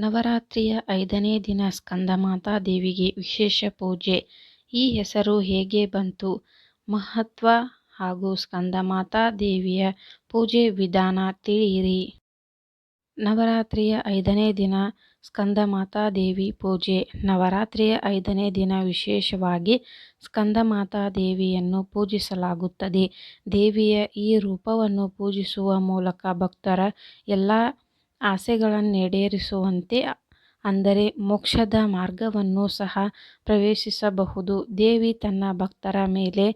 ನವರಾತ್ರಿಯ ಐದನೇ ದಿನ ಸ್ಕಂದಮಾತಾ ದೇವಿಗೆ ವಿಶೇಷ ಪೂಜೆ. ಈ ಹೆಸರು ಹೇಗೆ ಬಂತು? ಮಹತ್ವ ಹಾಗೂ ಸ್ಕಂದಮಾತಾ ದೇವಿಯ ಪೂಜೆ ವಿಧಾನ ತಿಳಿಯಿರಿ. ನವರಾತ್ರಿಯ ಐದನೇ ದಿನ ಸ್ಕಂದಮಾತಾದೇವಿ ಪೂಜೆ. ನವರಾತ್ರಿಯ ಐದನೇ ದಿನ ವಿಶೇಷವಾಗಿ ಸ್ಕಂದಮಾತಾ ದೇವಿಯನ್ನು ಪೂಜಿಸಲಾಗುತ್ತದೆ. ದೇವಿಯ ಈ ರೂಪವನ್ನು ಪೂಜಿಸುವ ಮೂಲಕ ಭಕ್ತರ ಎಲ್ಲಾ ಆಸೆಗಳನ್ನೇಡೇರಿಸುವಂತೆ ಅಂದರೆ ಮೋಕ್ಷದ ಮಾರ್ಗವನ್ನು ಸಹ ಪ್ರವೇಶಿಸಬಹುದು. ದೇವಿ ತನ್ನ ಭಕ್ತರ ಮೇಲೆ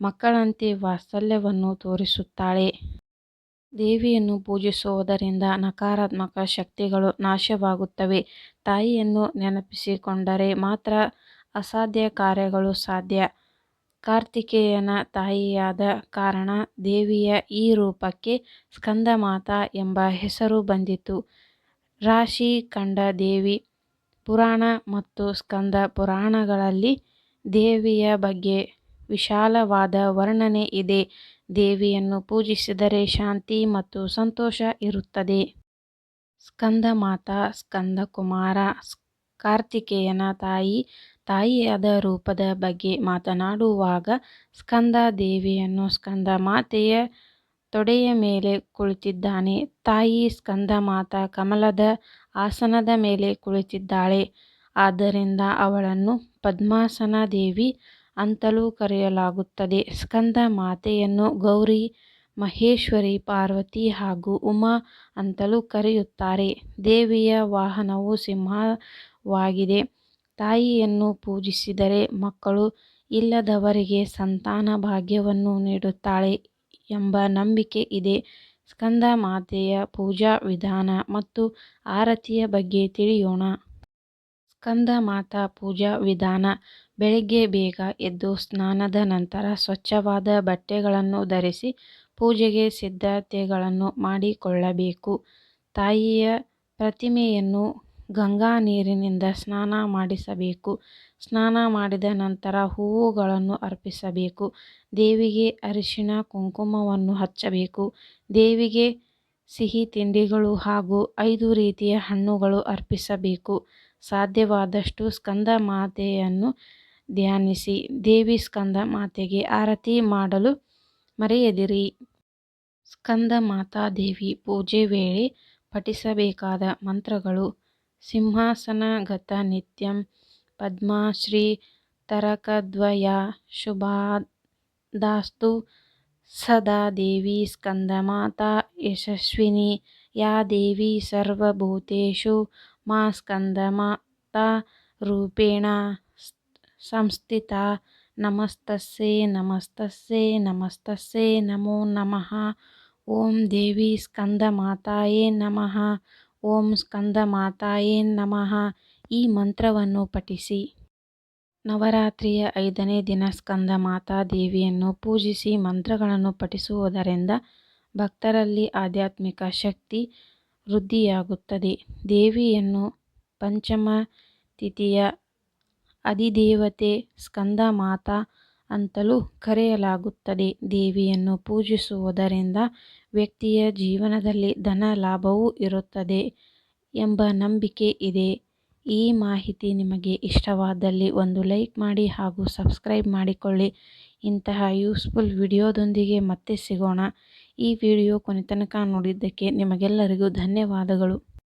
ಮಕ್ಕಳಂತೆ ವಾತ್ಸಲ್ಯವನ್ನು ತೋರಿಸುತ್ತಾಳೆ. ದೇವಿಯನ್ನು ಪೂಜಿಸುವುದರಿಂದ ನಕಾರಾತ್ಮಕ ಶಕ್ತಿಗಳು ನಾಶವಾಗುತ್ತವೆ. ತಾಯಿಯನ್ನು ನೆನಪಿಸಿಕೊಂಡರೆ ಮಾತ್ರ ಅಸಾಧ್ಯ ಕಾರ್ಯಗಳು ಸಾಧ್ಯ. ಕಾರ್ತಿಕೇಯನ ತಾಯಿಯಾದ ಕಾರಣ ದೇವಿಯ ಈ ರೂಪಕ್ಕೆ ಸ್ಕಂದಮಾತಾ ಎಂಬ ಹೆಸರು ಬಂದಿತು. ರಾಶಿ ಕಂಡ ದೇವಿ ಪುರಾಣ ಮತ್ತು ಸ್ಕಂದ ಪುರಾಣಗಳಲ್ಲಿ ದೇವಿಯ ಬಗ್ಗೆ ವಿಶಾಲವಾದ ವರ್ಣನೆ ಇದೆ. ದೇವಿಯನ್ನು ಪೂಜಿಸಿದರೆ ಶಾಂತಿ ಮತ್ತು ಸಂತೋಷ ಇರುತ್ತದೆ. ಸ್ಕಂದಮಾತಾ, ಸ್ಕಂದಕುಮಾರ, ಕಾರ್ತಿಕೇಯನ ತಾಯಿ, ತಾಯಿಯಾದ ರೂಪದ ಬಗ್ಗೆ ಮಾತನಾಡುವಾಗ ಸ್ಕಂದ ದೇವಿಯನ್ನು ಸ್ಕಂದ ಮಾತೆಯ ತೊಡೆಯ ಮೇಲೆ ಕುಳಿತಿದ್ದಾನೆ. ತಾಯಿ ಸ್ಕಂದ ಮಾತ ಕಮಲದ ಆಸನದ ಮೇಲೆ ಕುಳಿತಿದ್ದಾಳೆ. ಆದ್ದರಿಂದ ಅವಳನ್ನು ಪದ್ಮಾಸನ ದೇವಿ ಅಂತಲೂ ಕರೆಯಲಾಗುತ್ತದೆ. ಸ್ಕಂದ ಮಾತೆಯನ್ನು ಗೌರಿ, ಮಹೇಶ್ವರಿ, ಪಾರ್ವತಿ ಹಾಗೂ ಉಮಾ ಅಂತಲೂ ಕರೆಯುತ್ತಾರೆ. ದೇವಿಯ ವಾಹನವು ಸಿಂಹವಾಗಿದೆ. ತಾಯಿಯನ್ನು ಪೂಜಿಸಿದರೆ ಮಕ್ಕಳು ಇಲ್ಲದವರಿಗೆ ಸಂತಾನ ಭಾಗ್ಯವನ್ನು ನೀಡುತ್ತಾಳೆ ಎಂಬ ನಂಬಿಕೆ ಇದೆ. ಸ್ಕಂದ ಮಾತೆಯ ಪೂಜಾ ವಿಧಾನ ಮತ್ತು ಆರತಿಯ ಬಗ್ಗೆ ತಿಳಿಯೋಣ. ಸ್ಕಂದ ಮಾತಾ ಪೂಜಾ ವಿಧಾನ ಬೆಳಿಗ್ಗೆ ಬೇಗ ಎದ್ದು ಸ್ನಾನದ ನಂತರ ಸ್ವಚ್ಛವಾದ ಬಟ್ಟೆಗಳನ್ನು ಧರಿಸಿ ಪೂಜೆಗೆ ಸಿದ್ಧತೆಗಳನ್ನು ಮಾಡಿಕೊಳ್ಳಬೇಕು. ತಾಯಿಯ ಪ್ರತಿಮೆಯನ್ನು ಗಂಗಾ ನೀರಿನಿಂದ ಸ್ನಾನ ಮಾಡಿಸಬೇಕು. ಸ್ನಾನ ಮಾಡಿದ ನಂತರ ಹೂವುಗಳನ್ನು ಅರ್ಪಿಸಬೇಕು. ದೇವಿಗೆ ಅರಿಶಿನ ಕುಂಕುಮವನ್ನು ಹಚ್ಚಬೇಕು. ದೇವಿಗೆ ಸಿಹಿ ತಿಂಡಿಗಳು ಹಾಗೂ ಐದು ರೀತಿಯ ಹಣ್ಣುಗಳು ಅರ್ಪಿಸಬೇಕು. ಸಾಧ್ಯವಾದಷ್ಟು ಸ್ಕಂದ ಮಾತೆಯನ್ನು ಧ್ಯಾನಿಸಿ. ದೇವಿ ಸ್ಕಂದ ಮಾತೆಗೆ ಆರತಿ ಮಾಡಲು ಮರೆಯದಿರಿ. ಸ್ಕಂದ ಮಾತಾದೇವಿ ಪೂಜೆ ವೇಳೆ ಪಠಿಸಬೇಕಾದ ಮಂತ್ರಗಳು సింహాసనగత నిత్యం పద్మాశ్రీ తరకద్వయ శుభాదాస్తు సదా దేవి స్కందమాత యశస్విని యా దేవి సర్వభూతేషు మా స్కందమాత రూపేణ సంస్థిత నమస్తస్సే నమస్తస్సే నమస్తస్సే నమో నమ ఓం దేవి స్కందమాతాయే నమ ಓಂ ಸ್ಕಂದ ಮಾತಾಯೇ ನಮಃ ಈ ಮಂತ್ರವನ್ನು ಪಠಿಸಿ. ನವರಾತ್ರಿಯ ಐದನೇ ದಿನ ಸ್ಕಂದ ಮಾತಾ ದೇವಿಯನ್ನು ಪೂಜಿಸಿ ಮಂತ್ರಗಳನ್ನು ಪಠಿಸುವುದರಿಂದ ಭಕ್ತರಲ್ಲಿ ಆಧ್ಯಾತ್ಮಿಕ ಶಕ್ತಿ ವೃದ್ಧಿಯಾಗುತ್ತದೆ. ದೇವಿಯನ್ನು ಪಂಚಮ ತಿಥಿಯ ಅಧಿದೇವತೆ ಸ್ಕಂದಮಾತಾ ಅಂತಲೂ ಕರೆಯಲಾಗುತ್ತದೆ. ದೇವಿಯನ್ನು ಪೂಜಿಸುವುದರಿಂದ ವ್ಯಕ್ತಿಯ ಜೀವನದಲ್ಲಿ ಧನ ಲಾಭವೂ ಇರುತ್ತದೆ ಎಂಬ ನಂಬಿಕೆ ಇದೆ. ಈ ಮಾಹಿತಿ ನಿಮಗೆ ಇಷ್ಟವಾದಲ್ಲಿ ಒಂದು ಲೈಕ್ ಮಾಡಿ ಹಾಗೂ ಸಬ್ಸ್ಕ್ರೈಬ್ ಮಾಡಿಕೊಳ್ಳಿ. ಇಂತಹ ಯೂಸ್ಫುಲ್ ವಿಡಿಯೋದೊಂದಿಗೆ ಮತ್ತೆ ಸಿಗೋಣ. ಈ ವಿಡಿಯೋ ಕೊನೆತನಕ ನೋಡಿದ್ದಕ್ಕೆ ನಿಮಗೆಲ್ಲರಿಗೂ ಧನ್ಯವಾದಗಳು.